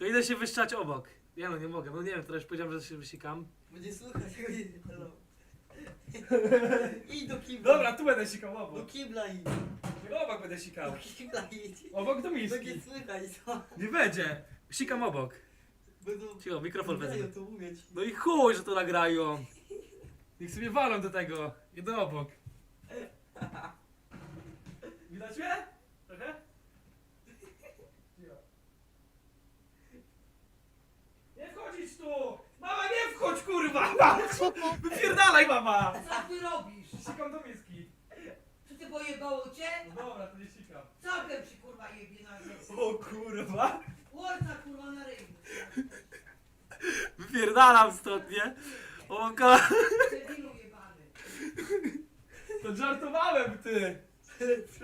chodź obok. Ja no nie mogę, no nie wiem, teraz powiedziałem, że się wysikam. Będzie słuchać, halo. Idź do kibla. Dobra, tu będę sikał Do obok. kibla idź. Obok będę sikał. Do kibla idź. Obok do Będzie słychać, co? Nie będzie. Sikam obok. Będą... Cicho, mikrofon wezmę. To umieć. No i chuj, że to nagrają. Niech sobie walą do tego. Jeden obok. Widać mnie? Trochę? Nie wchodzić tu! Mama, nie kurwa! Wypierdalaj, mama! Co ty robisz? Sikam do miski. Czy ty pojebało cię? No dobra, to nie sikam. Całkiem ci kurwa jebie na ryj. O kurwa! Łorca kurwa na ryj. Wypierdalam stąd, nie? O ka... Debilu jebany. To żartowałem, ty!